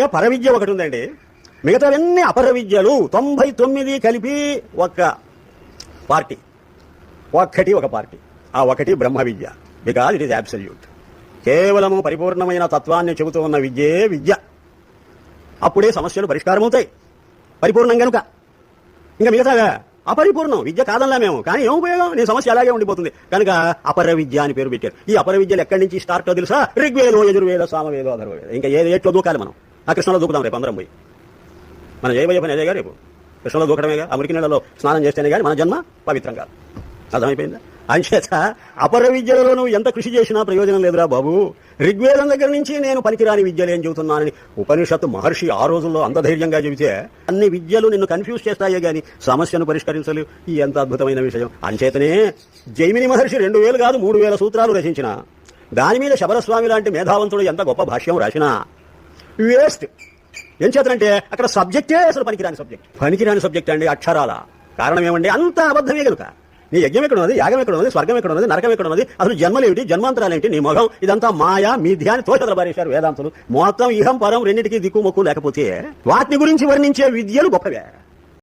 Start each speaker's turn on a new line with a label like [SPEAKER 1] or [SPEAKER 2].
[SPEAKER 1] ఇక పరవిద్య ఒకటి ఉందండి. మిగతావన్నీ అపర విద్యలు తొంభై తొమ్మిది కలిపి ఒక్క పార్టీ. ఒక్కటి ఒక పార్టీ. ఆ ఒకటి బ్రహ్మ విద్య బికాజ్ ఇట్ ఈస్ అబ్సల్యూట్ కేవలము పరిపూర్ణమైన తత్వాన్ని చెబుతూ ఉన్న విద్యే విద్య. అప్పుడే సమస్యలు పరిష్కారం అవుతాయి పరిపూర్ణం కనుక ఇంకా మిగతాగా అపరిపూర్ణం. విద్య కాదనలా మేము. కానీ ఏం ఉపయోగం? నీ సమస్య అలాగే ఉండిపోతుంది. కనుక అపర విద్య అని పేరు పెట్టారు. ఈ అపర విద్యలు ఎక్కడి నుంచి స్టార్ట్ తెలుసా? ఋగ్వేదో యజుర్వేద సామవేదో అధర్వేద. ఇంకా ఏ ఎట్లో దూకాలి మనం? ఆ కృష్ణలో దూకుదాం రేపు అందరం పోయి. మనం చేయబోయే పని అదేగా రేపు. కృష్ణలో దూకడమేగా ఆ మురికి నీళ్ళలో స్నానం చేస్తేనే కానీ మన జన్మ పవిత్రం కాదు అర్థమైపోయిందా? అంచేత అపర విద్యలలో నువ్వు ఎంత కృషి చేసినా ప్రయోజనం లేదురా బాబు. ఋగ్వేదం దగ్గర నుంచి నేను పనికిరాని విద్యలు ఏం చెబుతున్నానని ఉపనిషత్తు మహర్షి ఆ రోజుల్లో అంత ధైర్యంగా చెబితే అన్ని విద్యలు నిన్ను కన్ఫ్యూజ్ చేస్తాయే గాని సమస్యను పరిష్కరించలేవు. ఈ ఎంత అద్భుతమైన విషయం. అంచేతనే జైమిని మహర్షి రెండు వేలు కాదు మూడు వేల సూత్రాలు రచించిన. దాని మీద శబరస్వామి లాంటి మేధావంతుడు ఎంత గొప్ప భాష్యం రాసినా వేస్ట్. ఏం చేతనంటే అక్కడ సబ్జెక్టే అసలు పనికిరాని సబ్జెక్ట్ పనికిరాని సబ్జెక్ట్ అండి అక్షరాల. కారణం ఏమండి? అంత అబద్ధమే కనుక నీ యజ్ఞం ఎక్కడ ఉన్నది? యాగం ఎక్కడ ఉన్నది? స్వర్గం ఎక్కడ ఉన్నది? నరకం ఎక్కడ ఉన్నది? అసలు జన్మలేమిటి? జన్మాంతరాలేమిటి? నీ మొగం ఇదంతా మాయా మిథ్య అని తోచదల వేదాంతులు. మొత్తం ఇహం పరం రెండింటికి దిక్కు మొక్కు లేకపోతే వాటిని గురించి వర్ణించే విద్యలు గొప్పవే.